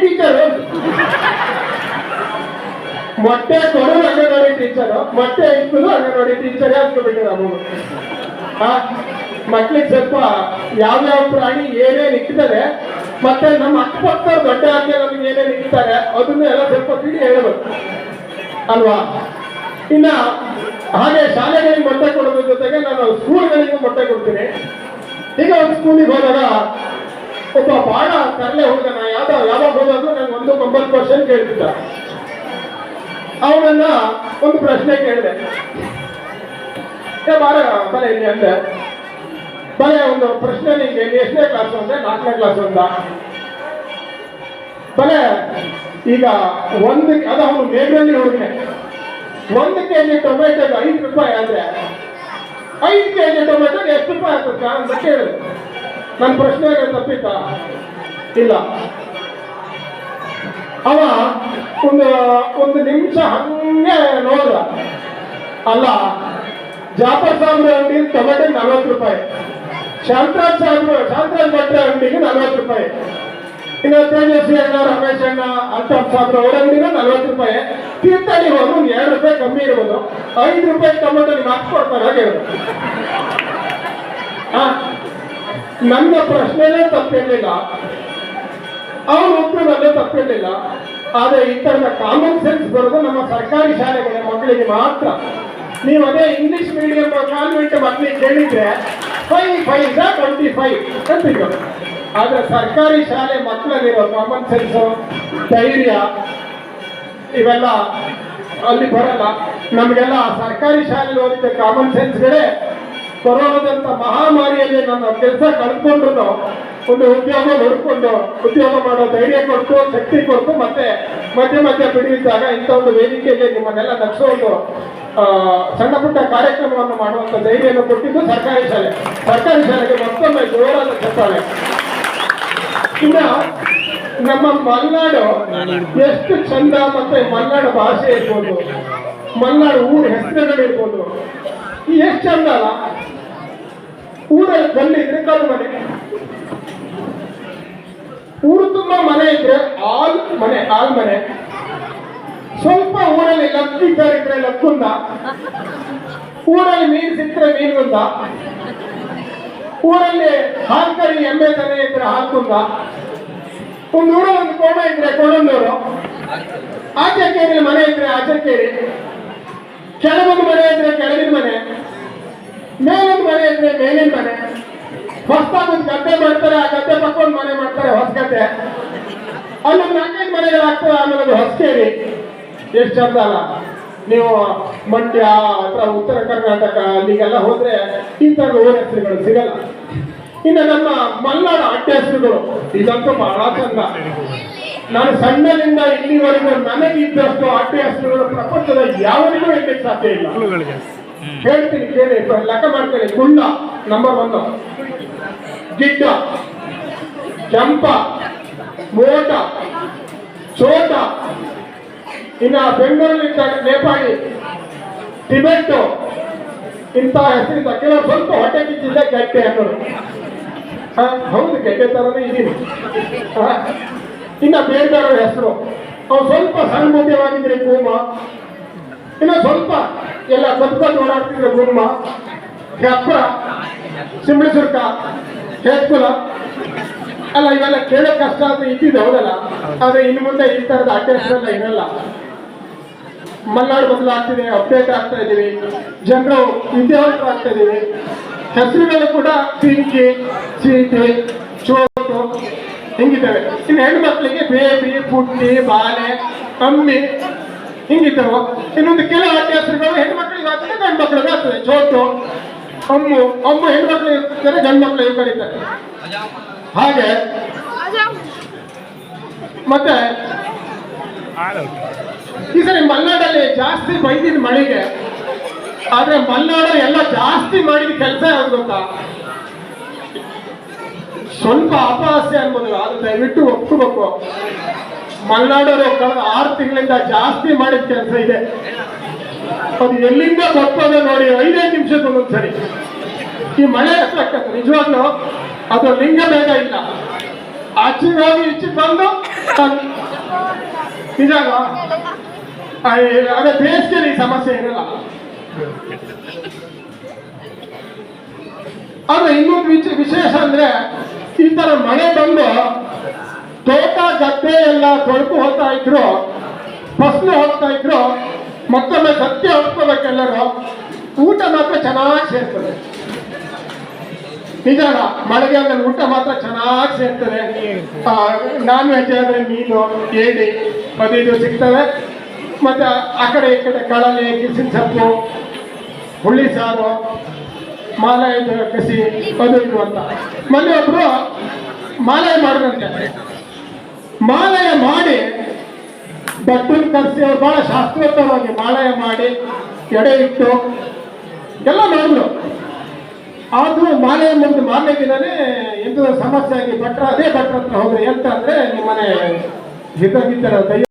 Teacher ಮೊಟ್ಟೆ ಕೊಡು anganwadi teacher ಮೊಟ್ಟೆ ಇಕ್ಕಲು ಅಂಗನವಾಡಿ ಟೀಚರೇ ಅಂದ್ಕೊಬಿಟ್ಟು ನಾವು? ಮಕ್ಳಿಗೆ ಸ್ವಲ್ಪ ಯಾವ್ಯಾವ ಪ್ರಾಣಿ ಏನೇನು ಇಕ್ತದೆ ಮತ್ತೆ ನಮ್ಮ ಅಕ್ಕಪಕ್ಕ ದೊಡ್ಡ ಹಾಕಿ ನಮ್ಗೆ ಏನೇನು ಇಕ್ತಾರೆ ಅದನ್ನ ಎಲ್ಲ ಸ್ವಲ್ಪ ತಿಳಿ ಹೇಳ್ಬೇಕು. ಅಲ್ವಾ? ಇನ್ನ ಹಾಗೆ ಶಾಲೆಗಳಿಗೆ ಮೊಟ್ಟೆ ಕೊಡೋದ್ರ ಜೊತೆಗೆ ನಾನು ಸ್ಕೂಲ್ಗಳಿಗೂ ಮೊಟ್ಟೆ ಕೊಡ್ತೀನಿ. ಈಗ ಒಂದು ಸ್ಕೂಲಿಗೆ ಹೋದಾಗ ಒಬ್ಬ ಬಹಳ ತರಲೆ ನಾ ಯಾವ ಯಾವಾಗ ಹೋದಾದ್ರು ನನ್ಗೆ ಒಂದು ಒಂಬತ್ತು ಪರ್ಸೆಂಟ್ ಕೇಳ್ತಿದ್ದ. ಅವನನ್ನ ಒಂದು ಪ್ರಶ್ನೆ ಕೇಳಿದೆ. ಬಾರ, ಬಲೆ ಇಲ್ಲಿ ಅಂದೆ. ಬಲೆ, ಒಂದು ಪ್ರಶ್ನೆ ನಿಂಗೆ ಎಷ್ಟನೇ ಕ್ಲಾಸ್ ಅಂದ್ರೆ ನಾಲ್ಕನೇ ಕ್ಲಾಸ್ ಅಂತ ಬಲೆ, ಈಗ ಒಂದು ಅದು ಅವನು ಮೇಘಳ್ಳಿ ಹುಡುಗನೆ. ಒಂದು ಕೆ ಜಿ ಟೊಮೆಟೊಗೆ ಐದು ರೂಪಾಯಿ ಆದ್ರೆ ಐದು ಕೆ ಜಿ ಟೊಮೆಟೊ ಎಷ್ಟು ರೂಪಾಯಿ ಆಗ್ತದ? ಅಂತ ಕೇಳಿದೆ ನನ್ನ ಪ್ರಶ್ನೆ ತಪ್ಪಿತ. ಇಲ್ಲ. ಅವ ಒಂದು ಒಂದು ನಿಮಿಷ ಹಂಗೆ ನೋಡ ಅಲ್ಲ, ಜಾಫರ್ ಸಾಬ್ರ ಅಂಗಡಿ ಟೊಮೆಟೊ ನಲ್ವತ್ತು ರೂಪಾಯಿ. ಶಾಂತರಾಜ್ ಸಾಬ್ರು ಶಾಂತರಾಜ್ ಭಟ್ರ ಅಂಗಡಿಗೆ ನಲ್ವತ್ತು ರೂಪಾಯಿ. ಇನ್ನು ತೇಜಸ್ವಿ ಅಣ್ಣ, ರಮೇಶ್ ಅಣ್ಣ, ಅಲ್ತಾಫ್ ಸಾಬ್ರ ಅವ್ರ ಅಂಗಡಿನ ನಲ್ವತ್ತು ರೂಪಾಯಿ. ತೀರ್ಥಹಳ್ಳಿ ಹೋದ್ರು ಒಂದು ಎರಡು ರೂಪಾಯಿ ಕಮ್ಮಿ ಇರ್ಬೋದು. ಐದು ರೂಪಾಯಿ ಟೊಮೆಟೊ ನಿಮ್ಗೆ ಹಾಕ್ಸ್ಕೊಡ್ತಾರೆ ಹಾಗೆ ಹೇಳು. ನನ್ನ ಪ್ರಶ್ನೆನೇ ತಪ್ಪಿರಲಿಲ್ಲ. ಅವನ ನನ್ನ ತಪ್ಪಿರಲಿಲ್ಲ. ಆದ್ರೆ ಈ ಕಾಮನ್ ಸೆನ್ಸ್ ಬರೋದು ನಮ್ಮ ಸರ್ಕಾರಿ ಶಾಲೆಗಳ ಮಕ್ಕಳಿಗೆ ಮಾತ್ರ. ನೀವು ಅದೇ ಇಂಗ್ಲಿಷ್ ಮೀಡಿಯಂ ಕಾನ್ವೆಂಟ್ ಮಕ್ಕಳಿಗೆ ಕೇಳಿದ್ರೆ ಫೈವ್ ಫೈವ್ ಟ್ವೆಂಟಿ ಫೈವ್ ಅಂತ ಆದರೆ ಸರ್ಕಾರಿ ಶಾಲೆ ಮಕ್ಕಳಲ್ಲಿರೋ ಕಾಮನ್ ಸೆನ್ಸ್ ಧೈರ್ಯ, ಇವೆಲ್ಲ ಅಲ್ಲಿ ಬರಲ್ಲ. ನಮಗೆಲ್ಲ ಸರ್ಕಾರಿ ಶಾಲೆಯಲ್ಲಿ ಓದಿದ ಕಾಮನ್ ಸೆನ್ಸ್ಗಳೇ ಕೊರೋನಾದಂತ ಮಹಾಮಾರಿಯಲ್ಲಿ ನನ್ನ ಕೆಲಸ ಕಳ್ಕೊಂಡ್ರು ಒಂದು ಉದ್ಯೋಗ ಹುಡ್ಕೊಂಡು ಉದ್ಯೋಗ ಮಾಡೋ ಧೈರ್ಯ ಕೊಟ್ಟು ಶಕ್ತಿ ಕೊಟ್ಟು ಮತ್ತೆ ಮಧ್ಯೆ ಮಧ್ಯೆ ಬಿಡಿದಾಗ ಇಂಥ ಒಂದು ವೇದಿಕೆಯಲ್ಲಿ ನಿಮ್ಮನ್ನೆಲ್ಲ ನಗ್ಸೋದು ಆ, ಸಣ್ಣ ಪುಟ್ಟ ಕಾರ್ಯಕ್ರಮವನ್ನು ಮಾಡುವಂತ ಧೈರ್ಯವನ್ನು ಕೊಟ್ಟಿದ್ದು ಸರ್ಕಾರಿ ಶಾಲೆ. ಸರ್ಕಾರಿ ಶಾಲೆಗೆ ಮತ್ತೊಮ್ಮೆ ಜೋರಾದ ಚಪ್ಪಾಳೆ ಇನ್ನ ನಮ್ಮ ಮಲ್ನಾಡು ಎಷ್ಟು ಚಂದ ಮತ್ತೆ ಮಲ್ನಾಡು ಭಾಷೆ ಇರ್ಬೋದು. ಮಲ್ನಾಡು ಊರ ಹೆಸರುಗಳು ಈ ಎಷ್ಟು ಚಂದ ಅಲ್ಲ? ಊರಲ್ಲಿ ಗಲ್ಲಿದ್ರೆ ಕಲ್ಲು ಮನೆ ಊರು ತುಂಬ ಮನೆ ಇದ್ರೆ ಆಲ್ ಮನೆ ಆಲ್ ಮನೆ. ಸ್ವಲ್ಪ ಊರಲ್ಲಿ ಲಕ್ಕಿದ್ದಾರೆ ಇದ್ರೆ ಲಕ್ಕುಂದ ಊರಲ್ಲಿ ಮೀನು ಸಿಕ್ಕರೆ ಮೀನುಂದ ಊರಲ್ಲಿ ಹಾಲ್ ಕರಿ ಎಮ್ಮೆ ತಲೆ ಇದ್ರೆ ಹಾಲ್ಕುಂದ ಒಂದು ಊರಲ್ಲಿ ಒಂದು ಕೋಣ ಇದ್ರೆ ಕೋಣಂದವರು ಆಚೆ ಕೇರಿ, ಮನೆ ಇದ್ರೆ ಆಚೆ ಕೇರಿ. ಕೆಳಗೊಂದು ಮನೆ ಅಂದ್ರೆ ಕೆಳಗಿನ ಮನೆ ಮೇಲೊಂದು ಮನೆ ಅಂದ್ರೆ ಮೇಲಿನ ಮನೆ. ಹೊಸದಾಗಿ ಒಂದು ಗದ್ದೆ ಮಾಡ್ತಾರೆ, ಆ ಗದ್ದೆ ಪಕ್ಕ ಒಂದು ಮನೆ ಮಾಡ್ತಾರೆ, ಹೊಸ ಗದ್ದೆ. ಅಲ್ಲೊಂದು ನಾಲ್ಕೈದು ಮನೆಗಳಾಗ್ತದೆ ಆಮೇಲೆ ಅದು ಹೊಸಕೇರಿ. ಎಷ್ಟು ಚಂದ ಅಲ್ಲ. ನೀವು ಮಂಡ್ಯ ಅಥವಾ ಉತ್ತರ ಕರ್ನಾಟಕ, ಅಲ್ಲಿಗೆಲ್ಲ ಹೋದ್ರೆ ಈ ಥರದ ಊರ ಹೆಸರುಗಳು ಸಿಗಲ್ಲ. ಇನ್ನು ನಮ್ಮ ಮಲ್ನಾಡು ಅಡ್ಡ ಹೆಸರುಗಳು, ಇದಂತೂ ಬಹಳ ಚಂದ. ನಾನು ಸಣ್ಣದಿಂದ ಇಲ್ಲಿವರೆಗೂ ನನಗಿದ್ದಷ್ಟು ಹೆಸರುಗಳು ಪ್ರಪಂಚದ ಯಾವನಿಗೂ ಇಡ್ಲಿಕ್ಕೆ ಸಾಧ್ಯ ಇಲ್ಲ. ಹೇಳ್ತೀನಿ ಕೇಳಿ ಲೆಕ್ಕ ಮಾಡ್ಕೊಳ್ಳಿ. ಕುಂಡ ನಂಬರ್ ಒನ್ ಗಿಡ್ಡ ಕೆಂಪ ಮೋಟ ಚೋಟ. ಇನ್ನ ಬೆಂಗಳೂರಲ್ಲಿ ನೇಪಾಳಿ ಟಿಬೆಟ್ ಇಂಥ ಹೆಸರಿಂದ ಕೆಲವು ಸ್ವಲ್ಪ ಹೊಟ್ಟೆ ಕಿಚ್ಚಿದೆ ಗಟ್ಟೆ ಅನ್ನೋದು ಹಾ, ಹೌದು ಗಡ್ಡೆ ತರನೇ ಇದೀನಿ ಹಾ. ಇನ್ನ ಬೇರೆ ಬೇರೆ ಹೆಸರು. ಅವ್ನು ಸ್ವಲ್ಪ ಸಣ್ಣ ಮುದ್ಯವಾಗಿದ್ರೆ ಕೂಮ. ಇನ್ನ ಸ್ವಲ್ಪ ಎಲ್ಲ ಕತ್ಕೊಂಡು ಓಡಾಡ್ತಿದ್ರೆ ಗುಮ್ಮ ಹೆಪ್ಪ ಸಿಂಬಳಿ ಸುರ್ಕ ಹೆಕ್ಕುಲ ಅಲ್ಲ, ಇವೆಲ್ಲ ಕೇಳೋ ಕಷ್ಟ ಅಂತ ಇದ್ದಿದ್ದು ಹೌದಲ್ಲ? ಆದ್ರೆ ಇನ್ನು ಮುಂದೆ ಈ ತರದ ಅಡ್ಡ ಏನಲ್ಲ ಇರಲ್ಲ. ಮಲ್ನಾಡು ಬದಲಾಗ್ತಿದೆ ಅಪ್ಡೇಟ್ ಆಗ್ತಾ ಇದೀವಿ ಜನರು ವಿದ್ಯಾವಂತರು ಆಗ್ತಾ ಇದೀವಿ ಮೇಲೆ ಕೂಡ ಸಿಂಕಿ ಸೀಟಿ, ಚೋಟು. ಹಿಂಗಿದ್ದಾವೆ. ಇನ್ನು ಹೆಣ್ಮಕ್ಳಿಗೆ ಬೇಬಿ, ಪುಟ್ಟಿ ಬಾಲೆ ಅಮ್ಮಿ ಹಿಂಗಿದ್ದಾವೆ. ಇನ್ನೊಂದು ಕೆಲವು ಅಡ್ಡ ಹೆಸರುಗಳು ಹೆಣ್ಮಕ್ಳಿಗೆ ಆಗ್ತದೆ, ಗಂಡು ಮಕ್ಕಳಿಗೆ ಆಗ್ತದೆ. ಜೋಟು ಅಮ್ಮು ಅಮ್ಮ ಹೆಣ್ಮಕ್ಳು ಇರ್ತಾರೆ ಗಂಡು ಮಕ್ಳಿಗೆ ಕರೀತಾರೆ ಹಾಗೆ ಮತ್ತೆ ಈ ಸರಿ ಮಲ್ನಾಡಲ್ಲಿ ಜಾಸ್ತಿ ಬೈದಿದ್ ಮಳೆಗೆ, ಆದ್ರೆ ಮಲ್ನಾಡಲ್ಲಿ ಎಲ್ಲ ಜಾಸ್ತಿ ಮಾಡಿದ ಕೆಲಸ ಯಾವ್ದು ಗೊತ್ತಾ? ಸ್ವಲ್ಪ ಅಪಹಾಸ್ಯ ಅನ್ಬೋದು. ಅದು ದಯವಿಟ್ಟು ಒಪ್ಕೋಬೇಕು. ಮಲೆನಾಡವರು ಕಳೆದ ಆರು ತಿಂಗಳಿಂದ ಜಾಸ್ತಿ ಮಾಡಿದ ಕೆಲಸ ಇದೆ. ಅದು ಎಲ್ಲಿಂದ ಬರ್ತದೆ ನೋಡಿ ಐದೈದು ಒಂದೊಂದ್ಸರಿ ಈ ಮಳೆ ನಿಜವಾಗ್ಲೂ ಅದು ಲಿಂಗ ಬೇಗ ಇಲ್ಲ. ಆಚೆಗೆ ಹೋಗಿ ಈಚೆಗೆ ಬಂದು ನಿಜಾಗ? ಅದೇ ಬೇಸಿಗೆಯಲ್ಲಿ ಸಮಸ್ಯೆ ಇರಲ್ಲ. ಆದ್ರೆ ಇನ್ನೊಂದು ವಿಶೇಷ ಅಂದ್ರೆ ಈ ಮನೆ ಬಂದು ತೋಟ, ಗದ್ದೆ ಎಲ್ಲ ಕೊಳಕು ಹೋಗ್ತಾ ಇದ್ರು, ಫಸ್ಲು ಹೋಗ್ತಾ ಇದ್ರು, ಮತ್ತೊಮ್ಮೆ ಗದ್ದೆ ಹೊಡ್ಕೋಬೇಕೆಲ್ಲರೂ ಊಟ ಮಾತ್ರ ಚೆನ್ನಾಗಿ ಸೇರ್ತದೆ. ನಿಜಾನ ಮಳೆಗಾಲದಲ್ಲಿ ಊಟ ಮಾತ್ರ ಚೆನ್ನಾಗಿ ಸೇರ್ತದೆ. ನಾನ್ ವೆಜ್ ಆದ್ರೆ ಮೀನು, ಏಡಿ ಮದುವೆ ಸಿಗ್ತವೆ. ಮತ್ತೆ ಆ ಕಡೆ ಈ ಕಡೆ ಕಳಲೆ ಕಿಸಿನ ಸೊಪ್ಪು ಹುಳಿ ಸಾರು ಮಾಲಾಯದ ಕಸಿ ಅದು ಇದು ಅಂತ. ಮೊನ್ನೆ ಒಬ್ರು ಮಾಲೆ ಮಾಡಿದಂತೆ. ಮಾಲಯ ಮಾಡಿ ಭಟ್ರನ್ನ ಕರೆಸಿ ಅವ್ರು ಬಹಳ ಶಾಸ್ತ್ರೋತ್ತರವಾಗಿ ಮಾಲಯ ಮಾಡಿ ಎಡೆ ಇಟ್ಟು ಎಲ್ಲ ಮಾಡಿದ್ರು. ಆದ್ರೂ ಮಾಲೆಯ ಮುಂದೆ ಮಾರನೇ ದಿನನೇ ಎಂತ ಸಮಸ್ಯೆ ಆಗಿ ಭಟ್ರ, ಅದೇ ಭಟ್ರ ಹತ್ರ ಹೋದ್ರೆ ಎಂತ ಅಂದ್ರೆ ನಿಮ್ಮನೆ ಹಿತ ದೈವ